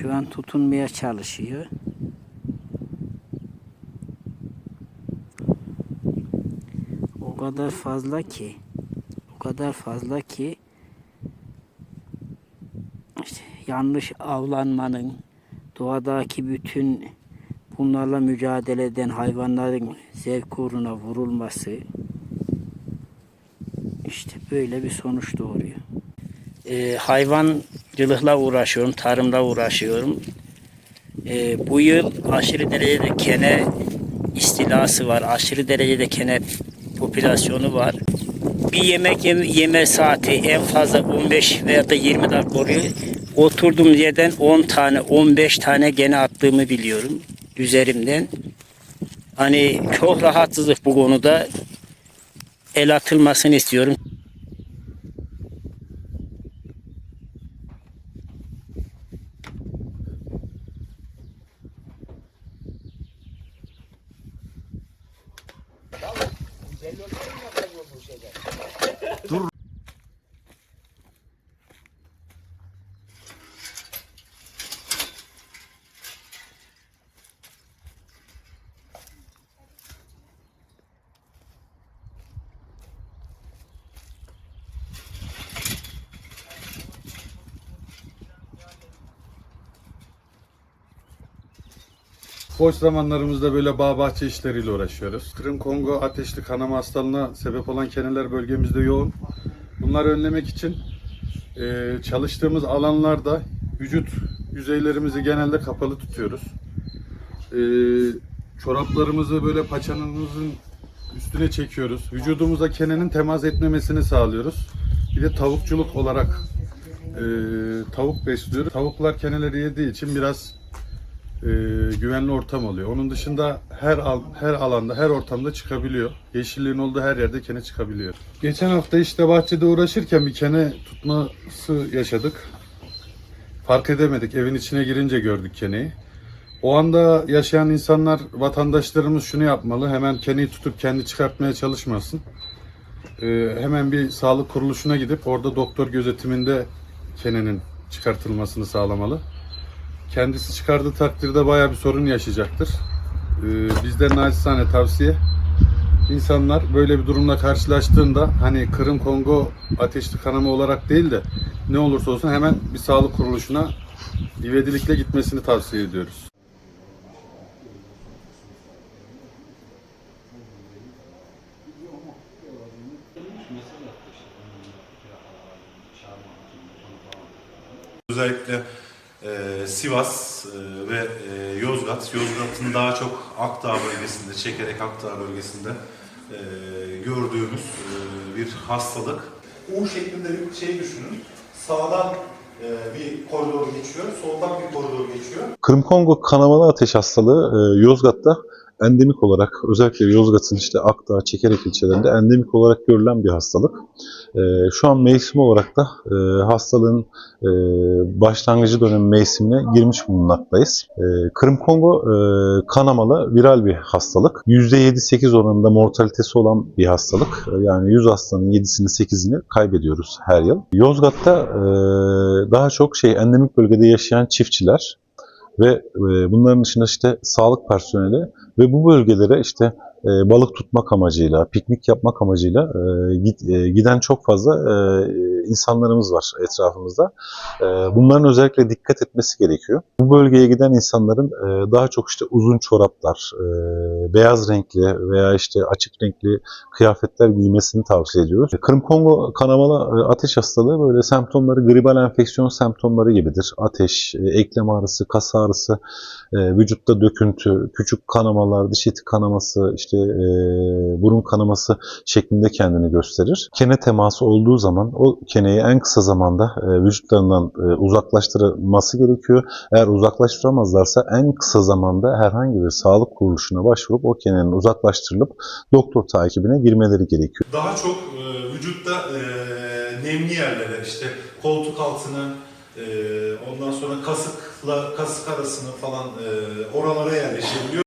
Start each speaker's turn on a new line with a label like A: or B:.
A: Şu an tutunmaya çalışıyor. O kadar fazla ki kadar fazla ki işte yanlış avlanmanın doğadaki bütün bunlarla mücadele eden hayvanların zevk uğruna vurulması işte böyle bir sonuç doğuruyor. Ee, hayvancılıkla uğraşıyorum, tarımla uğraşıyorum. Ee, bu yıl aşırı derecede kene istilası var, aşırı derecede kene popülasyonu var. Bir yemek yeme, yeme saati en fazla 15 veya da 20 dakika oluyor. Oturduğum yerden 10 tane, 15 tane gene attığımı biliyorum üzerimden. Hani çok rahatsızlık bu konuda. El atılmasını istiyorum bu şeyden. Dur.
B: Boş zamanlarımızda böyle bağ bahçe işleriyle uğraşıyoruz. Kırım Kongo ateşli kanama hastalığına sebep olan keneler bölgemizde yoğun. Bunları önlemek için e, çalıştığımız alanlarda vücut yüzeylerimizi genelde kapalı tutuyoruz. E, çoraplarımızı böyle paçanımızın üstüne çekiyoruz. Vücudumuza kenenin temas etmemesini sağlıyoruz. Bir de tavukçuluk olarak e, tavuk besliyoruz. Tavuklar keneleri yediği için biraz e, güvenli ortam oluyor. Onun dışında her al, her alanda, her ortamda çıkabiliyor. Yeşilliğin olduğu her yerde kene çıkabiliyor. Geçen hafta işte bahçede uğraşırken bir kene tutması yaşadık. Fark edemedik. Evin içine girince gördük keneyi. O anda yaşayan insanlar, vatandaşlarımız şunu yapmalı. Hemen keneyi tutup kendi çıkartmaya çalışmasın. E, hemen bir sağlık kuruluşuna gidip orada doktor gözetiminde kenenin çıkartılmasını sağlamalı kendisi çıkardığı takdirde bayağı bir sorun yaşayacaktır. Ee, bizden naçizane tavsiye insanlar böyle bir durumla karşılaştığında hani Kırım Kongo ateşli kanama olarak değil de ne olursa olsun hemen bir sağlık kuruluşuna ivedilikle gitmesini tavsiye ediyoruz.
C: Özellikle e, Sivas e, ve e, Yozgat, Yozgat'ın daha çok Akdağ bölgesinde, Çekerek Akdağ bölgesinde e, gördüğümüz e, bir hastalık. U şeklinde bir şey düşünün. Sağdan e, bir koridor geçiyor, soldan bir koridor geçiyor.
D: Kırım Kongo kanamalı ateş hastalığı e, Yozgat'ta endemik olarak özellikle Yozgat'ın işte Akdağ, Çekerek ilçelerinde endemik olarak görülen bir hastalık. E, şu an mevsim olarak da e, hastalığın e, başlangıcı dönem mevsimine girmiş bulunmaktayız. E, Kırım Kongo e, kanamalı viral bir hastalık. %7-8 oranında mortalitesi olan bir hastalık. E, Yani 100 hastanın 7'sini 8'ini kaybediyoruz her yıl. Yozgat'ta e, daha çok şey endemik bölgede yaşayan çiftçiler ve e, bunların dışında işte sağlık personeli ve bu bölgelere işte e, balık tutmak amacıyla, piknik yapmak amacıyla e, git- e, giden çok fazla e, insanlarımız var etrafımızda. E, bunların özellikle dikkat etmesi gerekiyor. Bu bölgeye giden insanların e, daha çok işte uzun çoraplar, e, beyaz renkli veya işte açık renkli kıyafetler giymesini tavsiye ediyoruz. Kırım Kongo kanamalı e, ateş hastalığı böyle semptomları gribal enfeksiyon semptomları gibidir. Ateş, e, eklem ağrısı, kas ağrısı, e, vücutta döküntü, küçük kanamalar, diş eti kanaması, işte e, burun kanaması şeklinde kendini gösterir. Kene teması olduğu zaman o keneyi en kısa zamanda e, vücutlarından e, uzaklaştırılması gerekiyor. Eğer uzaklaştıramazlarsa en kısa zamanda herhangi bir sağlık kuruluşuna başvurup o kenenin uzaklaştırılıp doktor takibine girmeleri gerekiyor.
C: Daha çok e, vücutta e, nemli yerlere işte koltuk altını e, ondan sonra kasıkla kasık arasını falan e, oralara yerleşebiliyor.